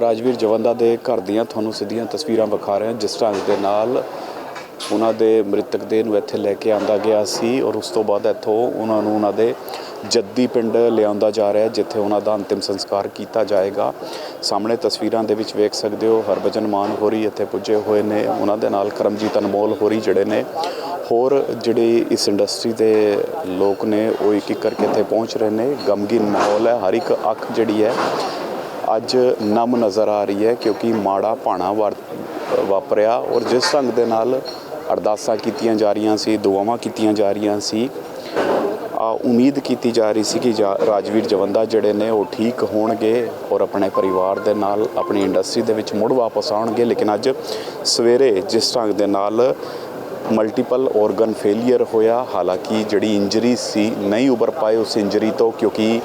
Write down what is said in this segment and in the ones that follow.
ਰਾਜਵੀਰ ਜਵੰਦਾ ਦੇ ਘਰ ਦੀਆਂ ਤੁਹਾਨੂੰ ਸਿੱਧੀਆਂ ਤਸਵੀਰਾਂ ਵਿਖਾ ਰਹੇ ਹਾਂ, ਜਿਸ ਢੰਗ ਦੇ ਨਾਲ ਉਹਨਾਂ ਦੇ ਮ੍ਰਿਤਕ ਦੇਹ ਨੂੰ ਇੱਥੇ ਲੈ ਕੇ ਆਂਦਾ ਗਿਆ ਸੀ ਔਰ ਉਸ ਤੋਂ ਬਾਅਦ ਇੱਥੋਂ ਉਹਨਾਂ ਨੂੰ ਉਹਨਾਂ ਦੇ ਜੱਦੀ ਪਿੰਡ ਲਿਆਉਂਦਾ ਜਾ ਰਿਹਾ, ਜਿੱਥੇ ਉਹਨਾਂ ਦਾ ਅੰਤਿਮ ਸੰਸਕਾਰ ਕੀਤਾ ਜਾਏਗਾ। ਸਾਹਮਣੇ ਤਸਵੀਰਾਂ ਦੇ ਵਿੱਚ ਵੇਖ ਸਕਦੇ ਹੋ, ਹਰਭਜਨ ਮਾਨ ਹੋਰੀ ਇੱਥੇ ਪੁੱਜੇ ਹੋਏ ਨੇ। ਉਹਨਾਂ ਦੇ ਨਾਲ ਕਰਮਜੀਤ ਅਨਮੋਲ ਹੋਰੀ ਜਿਹੜੇ ਨੇ। ਹੋਰ ਜਿਹੜੇ ਇਸ ਇੰਡਸਟਰੀ ਦੇ ਲੋਕ ਨੇ, ਉਹ ਇੱਕ ਇੱਕ ਕਰਕੇ ਇੱਥੇ ਪਹੁੰਚ ਰਹੇ ਨੇ। ਗਮਗੀਨ ਮਾਹੌਲ ਹੈ, ਹਰ ਇੱਕ ਅੱਖ ਜਿਹੜੀ ਹੈ ਅੱਜ ਨਮ ਨਜ਼ਰ ਆ ਰਹੀ ਹੈ ਕਿਉਂਕਿ ਮਾੜਾ ਭਾਣਾ ਵਾਰ- ਵਾਪਰਿਆ ਔਰ ਜਿਸ ਢੰਗ ਦੇ ਨਾਲ ਅਰਦਾਸਾਂ ਕੀਤੀਆਂ ਜਾ ਰਹੀਆਂ ਸੀ, ਦੁਆਵਾਂ ਕੀਤੀਆਂ ਜਾ ਰਹੀਆਂ ਸੀ, ਆ ਉਮੀਦ ਕੀਤੀ ਜਾ ਰਹੀ ਸੀ ਕਿ ਜਾ- ਰਾਜਵੀਰ ਜਵੰਦਾ ਜਿਹੜੇ ਨੇ ਉਹ ਠੀਕ ਹੋਣਗੇ ਔਰ ਆਪਣੇ ਪਰਿਵਾਰ ਦੇ ਨਾਲ ਆਪਣੀ ਇੰਡਸਟਰੀ ਦੇ ਵਿੱਚ ਮੁੜ ਵਾਪਸ ਆਉਣਗੇ, ਲੇਕਿਨ ਅੱਜ ਸਵੇਰੇ ਜਿਸ ਢੰਗ ਦੇ ਨਾਲ ਮਲਟੀਪਲ ਆਰਗਨ ਫੇਲਿਅਰ ਹੋਇਆ, ਹਾਲਾਂਕਿ ਜਿਹੜੀ ਇੰਜਰੀ ਸੀ ਨਹੀਂ ਉਭਰ ਪਾਏ ਉਸ ਇੰਜਰੀ ਤੋਂ ਕਿਉਂਕਿ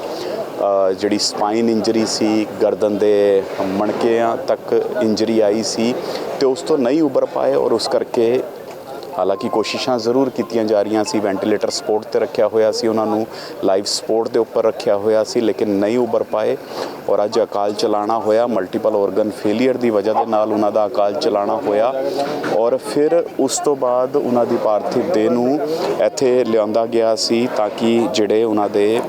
ਜਿਹੜੀ ਸਪਾਈਨ ਇੰਜਰੀ ਸੀ, ਗਰਦਨ ਦੇ ਮਣਕਿਆਂ ਤੱਕ ਇੰਜਰੀ ਆਈ ਸੀ ਤੇ ਉਸ ਤੋਂ ਨਹੀਂ ਉਭਰ ਪਾਏ ਔਰ ਉਸ ਕਰਕੇ ਹਾਲਾਂਕਿ ਕੋਸ਼ਿਸ਼ਾਂ ਜ਼ਰੂਰ ਕੀਤੀਆਂ ਜਾ ਰਹੀਆਂ ਸੀ ਵੈਂਟੀਲੇਟਰ ਸਪੋਰਟ ਤੇ ਰੱਖਿਆ ਹੋਇਆ ਸੀ, ਉਹਨਾਂ ਨੂੰ ਲਾਈਫ ਸਪੋਰਟ ਦੇ ਉੱਪਰ ਰੱਖਿਆ ਹੋਇਆ ਸੀ, ਲੇਕਿਨ ਨਹੀਂ ਉਭਰ ਪਾਏ ਔਰ ਅੱਜ ਅਕਾਲ ਚਲਾਣਾ ਹੋਇਆ ਮਲਟੀਪਲ ਆਰਗਨ ਫੇਲਿਅਰ ਦੀ ਵਜ੍ਹਾ ਦੇ ਨਾਲ ਉਹਨਾਂ ਦਾ ਅਕਾਲ ਚਲਾਣਾ ਹੋਇਆ ਔਰ ਫਿਰ ਉਸ ਤੋਂ ਬਾਅਦ ਉਹਨਾਂ ਦੀ ਪਾਰਥਿਵ ਦੇਹ ਨੂੰ ਇੱਥੇ ਲਿਆਂਦਾ ਗਿਆ ਸੀ ਤਾਂ ਕਿ ਜਿਹੜੇ ਉਹਨਾਂ ਦੇ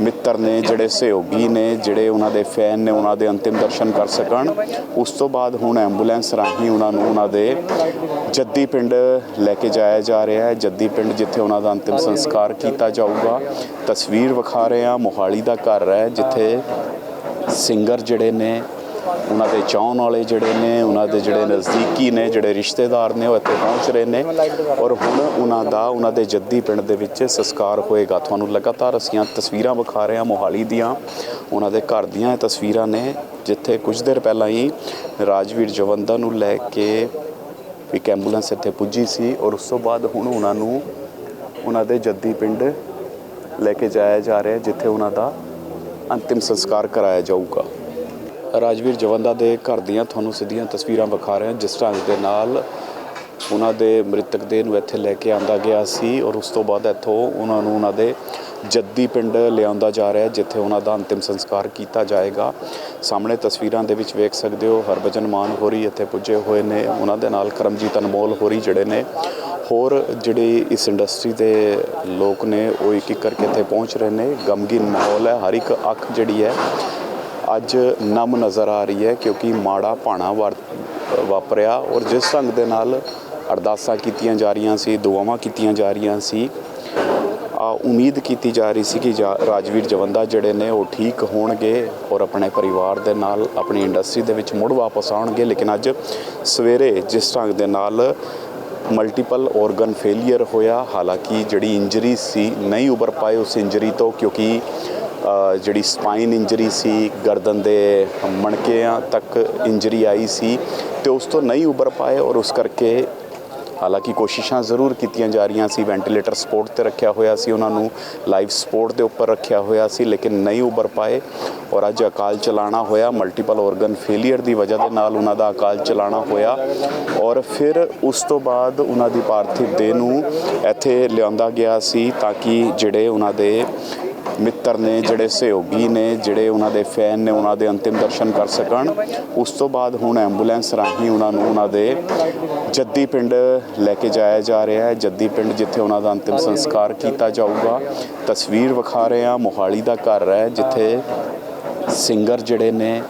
ਮਿੱਤਰ ਨੇ, ਜਿਹੜੇ ਸਹਿਯੋਗੀ ਨੇ, ਜਿਹੜੇ ਉਹਨਾਂ ਦੇ ਫੈਨ ਨੇ, ਉਹਨਾਂ ਦੇ ਅੰਤਿਮ ਦਰਸ਼ਨ ਕਰ ਸਕਣ। ਉਸ ਤੋਂ ਬਾਅਦ ਹੁਣ ਐਂਬੂਲੈਂਸ ਰਾਹੀਂ ਉਹਨਾਂ ਨੂੰ ਉਹਨਾਂ ਦੇ ਜੱਦੀ ਪਿੰਡ ਲੈ ਕੇ ਜਾਇਆ ਜਾ ਰਿਹਾ ਹੈ। ਜੱਦੀ ਪਿੰਡ ਜਿੱਥੇ ਉਹਨਾਂ ਦਾ ਅੰਤਿਮ ਸੰਸਕਾਰ ਕੀਤਾ ਜਾਊਗਾ। ਤਸਵੀਰ ਵਿਖਾ ਰਹੇ ਹਾਂ। ਮੋਹਾਲੀ ਦਾ ਘਰ ਹੈ, ਜਿੱਥੇ ਸਿੰਗਰ ਜਿਹੜੇ ਨੇ ਉਹਨਾਂ ਦੇ ਚਾਹਣ ਵਾਲੇ ਜਿਹੜੇ ਨੇ, ਉਹਨਾਂ ਦੇ ਜਿਹੜੇ ਨਜ਼ਦੀਕੀ ਨੇ, ਜਿਹੜੇ ਰਿਸ਼ਤੇਦਾਰ ਨੇ, ਉਹ ਇੱਥੇ ਪਹੁੰਚ ਰਹੇ ਨੇ ਔਰ ਹੁਣ ਉਹਨਾਂ ਦਾ, ਉਹਨਾਂ ਦੇ ਜੱਦੀ ਪਿੰਡ ਦੇ ਵਿੱਚ ਸੰਸਕਾਰ ਹੋਏਗਾ। ਤੁਹਾਨੂੰ ਲਗਾਤਾਰ ਅਸੀਂ ਤਸਵੀਰਾਂ ਵਿਖਾ ਰਹੇ ਹਾਂ ਮੋਹਾਲੀ ਦੀਆਂ। ਉਹਨਾਂ ਦੇ ਘਰ ਦੀਆਂ ਇਹ ਤਸਵੀਰਾਂ ਨੇ, ਜਿੱਥੇ ਕੁਝ ਦੇਰ ਪਹਿਲਾਂ ਹੀ ਰਾਜਵੀਰ ਜਵੰਦਾ ਨੂੰ ਲੈ ਕੇ ਇੱਕ ਐਂਬੂਲੈਂਸ ਇੱਥੇ ਪੁੱਜੀ ਸੀ ਔਰ ਉਸ ਤੋਂ ਬਾਅਦ ਹੁਣ ਉਹਨਾਂ ਨੂੰ ਉਹਨਾਂ ਦੇ ਜੱਦੀ ਪਿੰਡ ਲੈ ਕੇ ਜਾਇਆ ਜਾ ਰਿਹਾ, ਜਿੱਥੇ ਉਹਨਾਂ ਦਾ ਅੰਤਿਮ ਸੰਸਕਾਰ ਕਰਾਇਆ ਜਾਊਗਾ। ਰਾਜਵੀਰ ਜਵੰਦਾ ਦੇ ਘਰ ਦੀਆਂ ਤੁਹਾਨੂੰ ਸਿੱਧੀਆਂ ਤਸਵੀਰਾਂ ਵਿਖਾ ਰਹੇ ਹਾਂ, ਜਿਸ ਢੰਗ ਦੇ ਨਾਲ ਉਹਨਾਂ ਦੇ ਮ੍ਰਿਤਕ ਦੇਹ ਨੂੰ ਇੱਥੇ ਲੈ ਕੇ ਆਂਦਾ ਗਿਆ ਸੀ ਔਰ ਉਸ ਤੋਂ ਬਾਅਦ ਇੱਥੋਂ ਉਹਨਾਂ ਨੂੰ ਉਹਨਾਂ ਦੇ ਜੱਦੀ ਪਿੰਡ ਲਿਆਉਂਦਾ ਜਾ ਰਿਹਾ, ਜਿੱਥੇ ਉਹਨਾਂ ਦਾ ਅੰਤਿਮ ਸੰਸਕਾਰ ਕੀਤਾ ਜਾਏਗਾ। ਸਾਹਮਣੇ ਤਸਵੀਰਾਂ ਦੇ ਵਿੱਚ ਵੇਖ ਸਕਦੇ ਹੋ, ਹਰਭਜਨ ਮਾਨ ਹੋਰੀ ਇੱਥੇ ਪੁੱਜੇ ਹੋਏ ਨੇ। ਉਹਨਾਂ ਦੇ ਨਾਲ ਕਰਮਜੀਤ ਅਨਮੋਲ ਹੋਰੀ ਜਿਹੜੇ ਨੇ। ਹੋਰ ਜਿਹੜੇ ਇਸ ਇੰਡਸਟਰੀ ਦੇ ਲੋਕ ਨੇ, ਉਹ ਇੱਕ ਇੱਕ ਕਰਕੇ ਇੱਥੇ ਪਹੁੰਚ ਰਹੇ ਨੇ। ਗਮਗੀਨ ਮਾਹੌਲ ਹੈ, ਹਰ ਇੱਕ ਅੱਖ ਜਿਹੜੀ ਹੈ ਅੱਜ ਨਮ ਨਜ਼ਰ ਆ ਰਹੀ ਹੈ ਕਿਉਂਕਿ ਮਾੜਾ ਭਾਣਾ ਵਾਰ- ਵਾਪਰਿਆ ਔਰ ਜਿਸ ਢੰਗ ਦੇ ਨਾਲ ਅਰਦਾਸਾਂ ਕੀਤੀਆਂ ਜਾ ਰਹੀਆਂ ਸੀ, ਦੁਆਵਾਂ ਕੀਤੀਆਂ ਜਾ ਰਹੀਆਂ ਸੀ, ਆ ਉਮੀਦ ਕੀਤੀ ਜਾ ਰਹੀ ਸੀ ਕਿ ਜਾ- ਰਾਜਵੀਰ ਜਵੰਦਾ ਜਿਹੜੇ ਨੇ ਉਹ ਠੀਕ ਹੋਣਗੇ ਔਰ ਆਪਣੇ ਪਰਿਵਾਰ ਦੇ ਨਾਲ ਆਪਣੀ ਇੰਡਸਟਰੀ ਦੇ ਵਿੱਚ ਮੁੜ ਵਾਪਸ ਆਉਣਗੇ, ਲੇਕਿਨ ਅੱਜ ਸਵੇਰੇ ਜਿਸ ਢੰਗ ਦੇ ਨਾਲ ਮਲਟੀਪਲ ਆਰਗਨ ਫੇਲਿਅਰ ਹੋਇਆ, ਹਾਲਾਂਕਿ ਜਿਹੜੀ ਇੰਜਰੀ ਸੀ ਨਹੀਂ ਉਭਰ ਪਾਏ ਉਸ ਇੰਜਰੀ ਤੋਂ ਕਿਉਂਕਿ ਜਿਹੜੀ ਸਪਾਈਨ ਇੰਜਰੀ ਸੀ, ਗਰਦਨ ਦੇ ਮਣਕਿਆਂ ਤੱਕ ਇੰਜਰੀ ਆਈ ਸੀ ਤੇ ਉਸ ਤੋਂ ਨਹੀਂ ਉਭਰ ਪਾਏ ਔਰ ਉਸ ਕਰਕੇ ਹਾਲਾਂਕਿ ਕੋਸ਼ਿਸ਼ਾਂ ਜ਼ਰੂਰ ਕੀਤੀਆਂ ਜਾ ਰਹੀਆਂ ਸੀ ਵੈਂਟੀਲੇਟਰ ਸਪੋਰਟ ਤੇ ਰੱਖਿਆ ਹੋਇਆ ਸੀ, ਉਹਨਾਂ ਨੂੰ ਲਾਈਫ ਸਪੋਰਟ ਦੇ ਉੱਪਰ ਰੱਖਿਆ ਹੋਇਆ ਸੀ, ਲੇਕਿਨ ਨਹੀਂ ਉਭਰ ਪਾਏ ਔਰ ਅੱਜ ਅਕਾਲ ਚਲਾਣਾ ਹੋਇਆ ਮਲਟੀਪਲ ਆਰਗਨ ਫੇਲਿਅਰ ਦੀ ਵਜ੍ਹਾ ਦੇ ਨਾਲ ਉਹਨਾਂ ਦਾ ਅਕਾਲ ਚਲਾਣਾ ਹੋਇਆ ਔਰ ਫਿਰ ਉਸ ਤੋਂ ਬਾਅਦ ਉਹਨਾਂ ਦੀ ਪਾਰਥਿਵ ਦੇਹ ਨੂੰ ਇੱਥੇ ਲਿਆਂਦਾ ਗਿਆ ਸੀ ਤਾਂ ਕਿ ਜਿਹੜੇ ਉਹਨਾਂ ਦੇ ਮਿੱਤਰ ਨੇ, ਜਿਹੜੇ ਸਹਿਯੋਗੀ ਨੇ, ਜਿਹੜੇ ਉਹਨਾਂ ਦੇ ਫੈਨ ਨੇ, ਉਹਨਾਂ ਦੇ ਅੰਤਿਮ ਦਰਸ਼ਨ ਕਰ ਸਕਣ। ਉਸ ਤੋਂ ਬਾਅਦ ਹੁਣ ਐਂਬੂਲੈਂਸ ਰਾਹੀਂ ਉਹਨਾਂ ਨੂੰ ਉਹਨਾਂ ਦੇ ਜੱਦੀ ਪਿੰਡ ਲੈ ਕੇ ਜਾਇਆ ਜਾ ਰਿਹਾ ਹੈ। ਜੱਦੀ ਪਿੰਡ ਜਿੱਥੇ ਉਹਨਾਂ ਦਾ ਅੰਤਿਮ ਸੰਸਕਾਰ ਕੀਤਾ ਜਾਊਗਾ। ਤਸਵੀਰ ਵਿਖਾ ਰਹੇ ਹਾਂ। ਮੋਹਾਲੀ ਦਾ ਘਰ ਹੈ, ਜਿੱਥੇ ਸਿੰਗਰ ਜਿਹੜੇ ਨੇ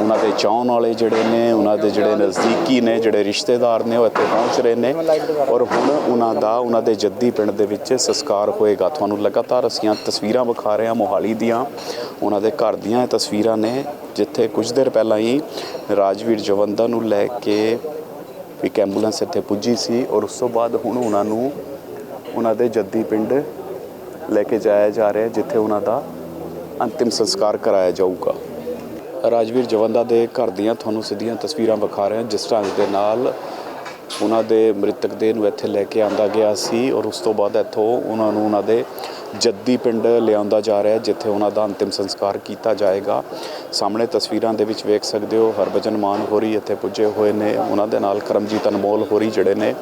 ਉਹਨਾਂ ਦੇ ਚਾਹਣ ਵਾਲੇ ਜਿਹੜੇ ਨੇ, ਉਹਨਾਂ ਦੇ ਜਿਹੜੇ ਨਜ਼ਦੀਕੀ ਨੇ, ਜਿਹੜੇ ਰਿਸ਼ਤੇਦਾਰ ਨੇ, ਉਹ ਇੱਥੇ ਪਹੁੰਚ ਰਹੇ ਨੇ ਔਰ ਹੁਣ ਉਹਨਾਂ ਦਾ, ਉਹਨਾਂ ਦੇ ਜੱਦੀ ਪਿੰਡ ਦੇ ਵਿੱਚ ਸੰਸਕਾਰ ਹੋਏਗਾ। ਤੁਹਾਨੂੰ ਲਗਾਤਾਰ ਅਸੀਂ ਤਸਵੀਰਾਂ ਵਿਖਾ ਰਹੇ ਹਾਂ ਮੋਹਾਲੀ ਦੀਆਂ। ਉਹਨਾਂ ਦੇ ਘਰ ਦੀਆਂ ਇਹ ਤਸਵੀਰਾਂ ਨੇ, ਜਿੱਥੇ ਕੁਝ ਦੇਰ ਪਹਿਲਾਂ ਹੀ ਰਾਜਵੀਰ ਜਵੰਦਾ ਨੂੰ ਲੈ ਕੇ ਇੱਕ ਐਂਬੂਲੈਂਸ ਇੱਥੇ ਪੁੱਜੀ ਸੀ ਔਰ ਉਸ ਤੋਂ ਬਾਅਦ ਹੁਣ ਉਹਨਾਂ ਨੂੰ ਉਹਨਾਂ ਦੇ ਜੱਦੀ ਪਿੰਡ ਲੈ ਕੇ ਜਾਇਆ ਜਾ ਰਿਹਾ, ਜਿੱਥੇ ਉਹਨਾਂ ਦਾ ਅੰਤਿਮ ਸੰਸਕਾਰ ਕਰਾਇਆ ਜਾਊਗਾ। ਰਾਜਵੀਰ ਜਵੰਦਾ ਦੇ ਘਰ ਦੀਆਂ ਤੁਹਾਨੂੰ ਸਿੱਧੀਆਂ ਤਸਵੀਰਾਂ ਵਿਖਾ ਰਹੇ ਹਾਂ, ਜਿਸ ਢੰਗ ਦੇ ਨਾਲ ਉਹਨਾਂ ਦੇ ਮ੍ਰਿਤਕ ਦੇਹ ਨੂੰ ਇੱਥੇ ਲੈ ਕੇ ਆਂਦਾ ਗਿਆ ਸੀ ਔਰ ਉਸ ਤੋਂ ਬਾਅਦ ਇੱਥੋਂ ਉਹਨਾਂ ਨੂੰ ਉਹਨਾਂ ਦੇ ਜੱਦੀ ਪਿੰਡ ਲਿਆਉਂਦਾ ਜਾ ਰਿਹਾ, ਜਿੱਥੇ ਉਹਨਾਂ ਦਾ ਅੰਤਿਮ ਸੰਸਕਾਰ ਕੀਤਾ ਜਾਏਗਾ। ਸਾਹਮਣੇ ਤਸਵੀਰਾਂ ਦੇ ਵਿੱਚ ਵੇਖ ਸਕਦੇ ਹੋ, ਹਰਭਜਨ ਮਾਨ ਹੋਰੀ ਇੱਥੇ ਪੁੱਜੇ ਹੋਏ ਨੇ। ਉਹਨਾਂ ਦੇ ਨਾਲ ਕਰਮਜੀਤ ਅਨਮੋਲ ਹੋਰੀ ਜਿਹੜੇ ਨੇ।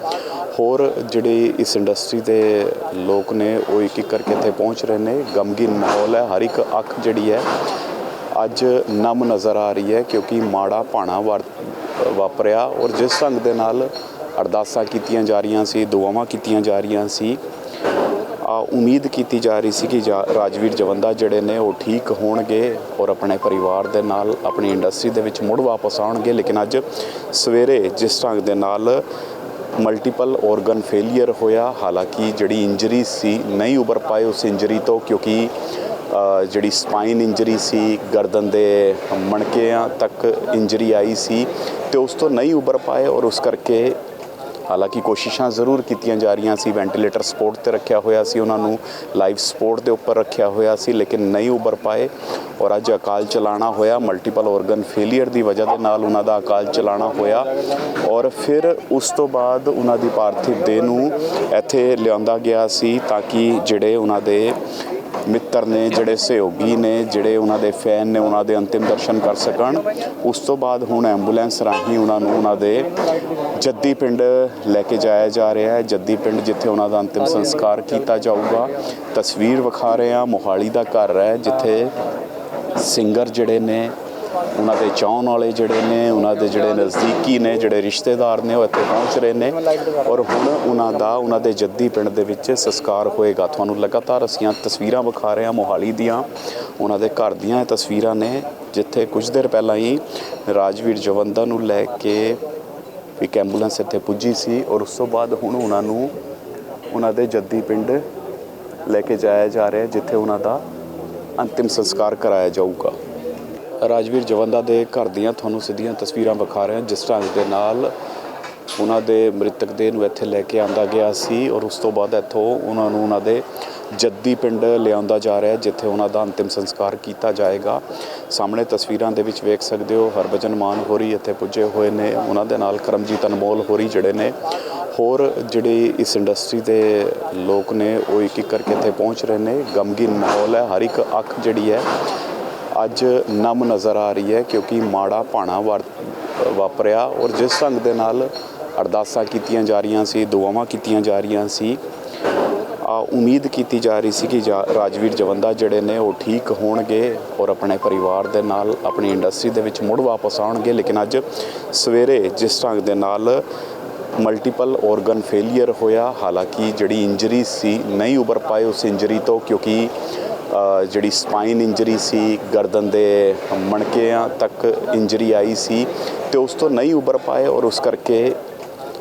ਹੋਰ ਜਿਹੜੇ ਇਸ ਇੰਡਸਟਰੀ ਦੇ ਲੋਕ ਨੇ, ਉਹ ਇੱਕ ਇੱਕ ਕਰਕੇ ਇੱਥੇ ਪਹੁੰਚ ਰਹੇ ਨੇ। ਗਮਗੀਨ ਮਾਹੌਲ ਹੈ, ਹਰ ਇੱਕ ਅੱਖ ਜਿਹੜੀ ਹੈ ਅੱਜ ਨਮ ਨਜ਼ਰ ਆ ਰਹੀ ਹੈ ਕਿਉਂਕਿ ਮਾੜਾ ਭਾਣਾ ਵਾਰ- ਵਾਪਰਿਆ ਔਰ ਜਿਸ ਢੰਗ ਦੇ ਨਾਲ ਅਰਦਾਸਾਂ ਕੀਤੀਆਂ ਜਾ ਰਹੀਆਂ ਸੀ, ਦੁਆਵਾਂ ਕੀਤੀਆਂ ਜਾ ਰਹੀਆਂ ਸੀ, ਆ ਉਮੀਦ ਕੀਤੀ ਜਾ ਰਹੀ ਸੀ ਕਿ ਜਾ- ਰਾਜਵੀਰ ਜਵੰਦਾ ਜਿਹੜੇ ਨੇ ਉਹ ਠੀਕ ਹੋਣਗੇ ਔਰ ਆਪਣੇ ਪਰਿਵਾਰ ਦੇ ਨਾਲ ਆਪਣੀ ਇੰਡਸਟਰੀ ਦੇ ਵਿੱਚ ਮੁੜ ਵਾਪਸ ਆਉਣਗੇ, ਲੇਕਿਨ ਅੱਜ ਸਵੇਰੇ ਜਿਸ ਢੰਗ ਦੇ ਨਾਲ ਮਲਟੀਪਲ ਆਰਗਨ ਫੇਲਿਅਰ ਹੋਇਆ, ਹਾਲਾਂਕਿ ਜਿਹੜੀ ਇੰਜਰੀ ਸੀ ਨਹੀਂ ਉਭਰ ਪਾਏ ਉਸ ਇੰਜਰੀ ਤੋਂ ਕਿਉਂਕਿ ਜਿਹੜੀ ਸਪਾਈਨ ਇੰਜਰੀ ਸੀ, ਗਰਦਨ ਦੇ ਮਣਕਿਆਂ ਤੱਕ ਇੰਜਰੀ ਆਈ ਸੀ ਤੇ ਉਸ ਤੋਂ ਨਹੀਂ ਉਭਰ ਪਾਏ ਔਰ ਉਸ ਕਰਕੇ ਹਾਲਾਂਕਿ ਕੋਸ਼ਿਸ਼ਾਂ ਜ਼ਰੂਰ ਕੀਤੀਆਂ ਜਾ ਰਹੀਆਂ ਸੀ ਵੈਂਟੀਲੇਟਰ ਸਪੋਰਟ ਤੇ ਰੱਖਿਆ ਹੋਇਆ ਸੀ, ਉਹਨਾਂ ਨੂੰ ਲਾਈਫ ਸਪੋਰਟ ਦੇ ਉੱਪਰ ਰੱਖਿਆ ਹੋਇਆ ਸੀ, ਲੇਕਿਨ ਨਹੀਂ ਉਭਰ ਪਾਏ ਔਰ ਅੱਜ ਅਕਾਲ ਚਲਾਣਾ ਹੋਇਆ ਮਲਟੀਪਲ ਆਰਗਨ ਫੇਲਿਅਰ ਦੀ ਵਜ੍ਹਾ ਦੇ ਨਾਲ ਉਹਨਾਂ ਦਾ ਅਕਾਲ ਚਲਾਣਾ ਹੋਇਆ ਔਰ ਫਿਰ ਉਸ ਤੋਂ ਬਾਅਦ ਉਹਨਾਂ ਦੀ ਪਾਰਥਿਵ ਦੇਹ ਨੂੰ ਇੱਥੇ ਲਿਆਂਦਾ ਗਿਆ ਸੀ ਤਾਂ ਕਿ ਜਿਹੜੇ ਉਹਨਾਂ ਦੇ ਮਿੱਤਰ ਨੇ, ਜਿਹੜੇ ਸਹਿਯੋਗੀ ਨੇ, ਜਿਹੜੇ ਉਹਨਾਂ ਦੇ ਫੈਨ ਨੇ, ਉਹਨਾਂ ਦੇ ਅੰਤਿਮ ਦਰਸ਼ਨ ਕਰ ਸਕਣ। ਉਸ ਤੋਂ ਬਾਅਦ ਹੁਣ ਐਂਬੂਲੈਂਸ ਰਾਹੀਂ ਉਹਨਾਂ ਨੂੰ ਉਹਨਾਂ ਦੇ ਜੱਦੀ ਪਿੰਡ ਲੈ ਕੇ ਜਾਇਆ ਜਾ ਰਿਹਾ ਹੈ। ਜੱਦੀ ਪਿੰਡ ਜਿੱਥੇ ਉਹਨਾਂ ਦਾ ਅੰਤਿਮ ਸੰਸਕਾਰ ਕੀਤਾ ਜਾਊਗਾ। ਤਸਵੀਰ ਵਿਖਾ ਰਹੇ ਹਾਂ। ਮੋਹਾਲੀ ਦਾ ਘਰ ਹੈ, ਜਿੱਥੇ ਸਿੰਗਰ ਜਿਹੜੇ ਨੇ ਉਹਨਾਂ ਦੇ ਚਾਹਣ ਵਾਲੇ ਜਿਹੜੇ ਨੇ, ਉਹਨਾਂ ਦੇ ਜਿਹੜੇ ਨਜ਼ਦੀਕੀ ਨੇ, ਜਿਹੜੇ ਰਿਸ਼ਤੇਦਾਰ ਨੇ, ਉਹ ਇੱਥੇ ਪਹੁੰਚ ਰਹੇ ਨੇ ਔਰ ਹੁਣ ਉਹਨਾਂ ਦਾ, ਉਹਨਾਂ ਦੇ ਜੱਦੀ ਪਿੰਡ ਦੇ ਵਿੱਚ ਸੰਸਕਾਰ ਹੋਏਗਾ। ਤੁਹਾਨੂੰ ਲਗਾਤਾਰ ਅਸੀਂ ਤਸਵੀਰਾਂ ਵਿਖਾ ਰਹੇ ਹਾਂ ਮੋਹਾਲੀ ਦੀਆਂ। ਉਹਨਾਂ ਦੇ ਘਰ ਦੀਆਂ ਇਹ ਤਸਵੀਰਾਂ ਨੇ, ਜਿੱਥੇ ਕੁਝ ਦੇਰ ਪਹਿਲਾਂ ਹੀ ਰਾਜਵੀਰ ਜਵੰਦਾ ਨੂੰ ਲੈ ਕੇ ਇੱਕ ਐਂਬੂਲੈਂਸ ਇੱਥੇ ਪੁੱਜੀ ਸੀ ਔਰ ਉਸ ਤੋਂ ਬਾਅਦ ਹੁਣ ਉਹਨਾਂ ਨੂੰ ਉਹਨਾਂ ਦੇ ਜੱਦੀ ਪਿੰਡ ਲੈ ਕੇ ਜਾਇਆ ਜਾ ਰਿਹਾ, ਜਿੱਥੇ ਉਹਨਾਂ ਦਾ ਅੰਤਿਮ ਸੰਸਕਾਰ ਕਰਾਇਆ ਜਾਊਗਾ। ਰਾਜਵੀਰ ਜਵੰਦਾ ਦੇ ਘਰ ਦੀਆਂ ਤੁਹਾਨੂੰ ਸਿੱਧੀਆਂ ਤਸਵੀਰਾਂ ਵਿਖਾ ਰਹੇ ਹਾਂ, ਜਿਸ ਢੰਗ ਦੇ ਨਾਲ ਉਹਨਾਂ ਦੇ ਮ੍ਰਿਤਕ ਦੇਹ ਨੂੰ ਇੱਥੇ ਲੈ ਕੇ ਆਂਦਾ ਗਿਆ ਸੀ ਔਰ ਉਸ ਤੋਂ ਬਾਅਦ ਇੱਥੋਂ ਉਹਨਾਂ ਨੂੰ ਉਹਨਾਂ ਦੇ ਜੱਦੀ ਪਿੰਡ ਲਿਆਉਂਦਾ ਜਾ ਰਿਹਾ, ਜਿੱਥੇ ਉਹਨਾਂ ਦਾ ਅੰਤਿਮ ਸੰਸਕਾਰ ਕੀਤਾ ਜਾਏਗਾ। ਸਾਹਮਣੇ ਤਸਵੀਰਾਂ ਦੇ ਵਿੱਚ ਵੇਖ ਸਕਦੇ ਹੋ, ਹਰਭਜਨ ਮਾਨ ਹੋਰੀ ਇੱਥੇ ਪੁੱਜੇ ਹੋਏ ਨੇ। ਉਹਨਾਂ ਦੇ ਨਾਲ ਕਰਮਜੀਤ ਅਨਮੋਲ ਹੋਰੀ ਜਿਹੜੇ ਨੇ। ਹੋਰ ਜਿਹੜੇ ਇਸ ਇੰਡਸਟਰੀ ਦੇ ਲੋਕ ਨੇ, ਉਹ ਇੱਕ ਇੱਕ ਕਰਕੇ ਇੱਥੇ ਪਹੁੰਚ ਰਹੇ ਨੇ। ਗਮਗੀਨ ਮਾਹੌਲ ਹੈ, ਹਰ ਇੱਕ ਅੱਖ ਜਿਹੜੀ ਹੈ ਅੱਜ ਨਮ ਨਜ਼ਰ ਆ ਰਹੀ ਹੈ ਕਿਉਂਕਿ ਮਾੜਾ ਭਾਣਾ ਵਾਰ- ਵਾਪਰਿਆ ਔਰ ਜਿਸ ਢੰਗ ਦੇ ਨਾਲ ਅਰਦਾਸਾਂ ਕੀਤੀਆਂ ਜਾ ਰਹੀਆਂ ਸੀ, ਦੁਆਵਾਂ ਕੀਤੀਆਂ ਜਾ ਰਹੀਆਂ ਸੀ, ਆ ਉਮੀਦ ਕੀਤੀ ਜਾ ਰਹੀ ਸੀ ਕਿ ਜਾ- ਰਾਜਵੀਰ ਜਵੰਦਾ ਜਿਹੜੇ ਨੇ ਉਹ ਠੀਕ ਹੋਣਗੇ ਔਰ ਆਪਣੇ ਪਰਿਵਾਰ ਦੇ ਨਾਲ ਆਪਣੀ ਇੰਡਸਟਰੀ ਦੇ ਵਿੱਚ ਮੁੜ ਵਾਪਸ ਆਉਣਗੇ, ਲੇਕਿਨ ਅੱਜ ਸਵੇਰੇ ਜਿਸ ਢੰਗ ਦੇ ਨਾਲ ਮਲਟੀਪਲ ਆਰਗਨ ਫੇਲਿਅਰ ਹੋਇਆ, ਹਾਲਾਂਕਿ ਜਿਹੜੀ ਇੰਜਰੀ ਸੀ ਨਹੀਂ ਉਭਰ ਪਾਏ ਉਸ ਇੰਜਰੀ ਤੋਂ ਕਿਉਂਕਿ ਜਿਹੜੀ ਸਪਾਈਨ ਇੰਜਰੀ ਸੀ, ਗਰਦਨ ਦੇ ਮਣਕਿਆਂ ਤੱਕ ਇੰਜਰੀ ਆਈ ਸੀ ਤੇ ਉਸ ਤੋਂ ਨਹੀਂ ਉਭਰ ਪਾਏ ਔਰ ਉਸ ਕਰਕੇ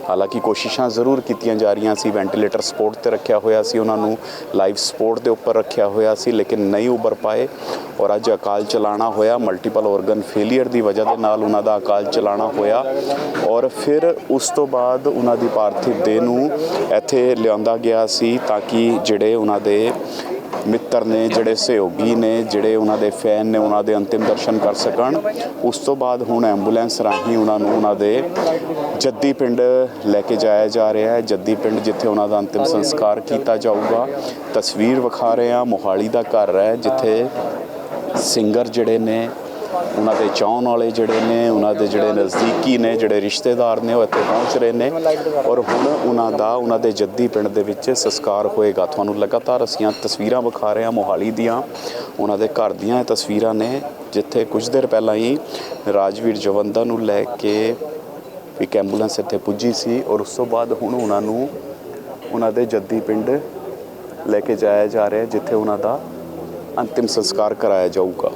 ਹਾਲਾਂਕਿ ਕੋਸ਼ਿਸ਼ਾਂ ਜ਼ਰੂਰ ਕੀਤੀਆਂ ਜਾ ਰਹੀਆਂ ਸੀ ਵੈਂਟੀਲੇਟਰ ਸਪੋਰਟ ਤੇ ਰੱਖਿਆ ਹੋਇਆ ਸੀ, ਉਹਨਾਂ ਨੂੰ ਲਾਈਫ ਸਪੋਰਟ ਦੇ ਉੱਪਰ ਰੱਖਿਆ ਹੋਇਆ ਸੀ, ਲੇਕਿਨ ਨਹੀਂ ਉਭਰ ਪਾਏ ਔਰ ਅੱਜ ਅਕਾਲ ਚਲਾਣਾ ਹੋਇਆ ਮਲਟੀਪਲ ਆਰਗਨ ਫੇਲਿਅਰ ਦੀ ਵਜ੍ਹਾ ਦੇ ਨਾਲ ਉਹਨਾਂ ਦਾ ਅਕਾਲ ਚਲਾਣਾ ਹੋਇਆ ਔਰ ਫਿਰ ਉਸ ਤੋਂ ਬਾਅਦ ਉਹਨਾਂ ਦੀ ਪਾਰਥਿਵ ਦੇਹ ਨੂੰ ਇੱਥੇ ਲਿਆਂਦਾ ਗਿਆ ਸੀ ਤਾਂ ਕਿ ਜਿਹੜੇ ਉਹਨਾਂ ਦੇ ਮਿੱਤਰ ਨੇ, ਜਿਹੜੇ ਸਹਿਯੋਗੀ ਨੇ, ਜਿਹੜੇ ਉਹਨਾਂ ਦੇ ਫੈਨ ਨੇ, ਉਹਨਾਂ ਦੇ ਅੰਤਿਮ ਦਰਸ਼ਨ ਕਰ ਸਕਣ। ਉਸ ਤੋਂ ਬਾਅਦ ਹੁਣ ਐਂਬੂਲੈਂਸ ਰਾਹੀਂ ਉਹਨਾਂ ਨੂੰ ਉਹਨਾਂ ਦੇ ਜੱਦੀ ਪਿੰਡ ਲੈ ਕੇ ਜਾਇਆ ਜਾ ਰਿਹਾ ਹੈ। ਜੱਦੀ ਪਿੰਡ ਜਿੱਥੇ ਉਹਨਾਂ ਦਾ ਅੰਤਿਮ ਸੰਸਕਾਰ ਕੀਤਾ ਜਾਊਗਾ। ਤਸਵੀਰ ਵਿਖਾ ਰਹੇ ਹਾਂ। ਮੋਹਾਲੀ ਦਾ ਘਰ ਹੈ, ਜਿੱਥੇ ਸਿੰਗਰ ਜਿਹੜੇ ਨੇ ਉਹਨਾਂ ਦੇ ਚਾਹਣ ਵਾਲੇ ਜਿਹੜੇ ਨੇ, ਉਹਨਾਂ ਦੇ ਜਿਹੜੇ ਨਜ਼ਦੀਕੀ ਨੇ, ਜਿਹੜੇ ਰਿਸ਼ਤੇਦਾਰ ਨੇ, ਉਹ ਇੱਥੇ ਪਹੁੰਚ ਰਹੇ ਨੇ ਔਰ ਹੁਣ ਉਹਨਾਂ ਦਾ, ਉਹਨਾਂ ਦੇ ਜੱਦੀ ਪਿੰਡ ਦੇ ਵਿੱਚ ਸੰਸਕਾਰ ਹੋਏਗਾ। ਤੁਹਾਨੂੰ ਲਗਾਤਾਰ ਅਸੀਂ ਤਸਵੀਰਾਂ ਵਿਖਾ ਰਹੇ ਹਾਂ ਮੋਹਾਲੀ ਦੀਆਂ। ਉਹਨਾਂ ਦੇ ਘਰ ਦੀਆਂ ਇਹ ਤਸਵੀਰਾਂ ਨੇ, ਜਿੱਥੇ ਕੁਝ ਦੇਰ ਪਹਿਲਾਂ ਹੀ ਰਾਜਵੀਰ ਜਵੰਦਾ ਨੂੰ ਲੈ ਕੇ ਇੱਕ ਐਂਬੂਲੈਂਸ ਇੱਥੇ ਪੁੱਜੀ ਸੀ ਔਰ ਉਸ ਤੋਂ ਬਾਅਦ ਹੁਣ ਉਹਨਾਂ ਨੂੰ ਉਹਨਾਂ ਦੇ ਜੱਦੀ ਪਿੰਡ ਲੈ ਕੇ ਜਾਇਆ ਜਾ ਰਿਹਾ, ਜਿੱਥੇ ਉਹਨਾਂ ਦਾ ਅੰਤਿਮ ਸੰਸਕਾਰ ਕਰਾਇਆ ਜਾਊਗਾ।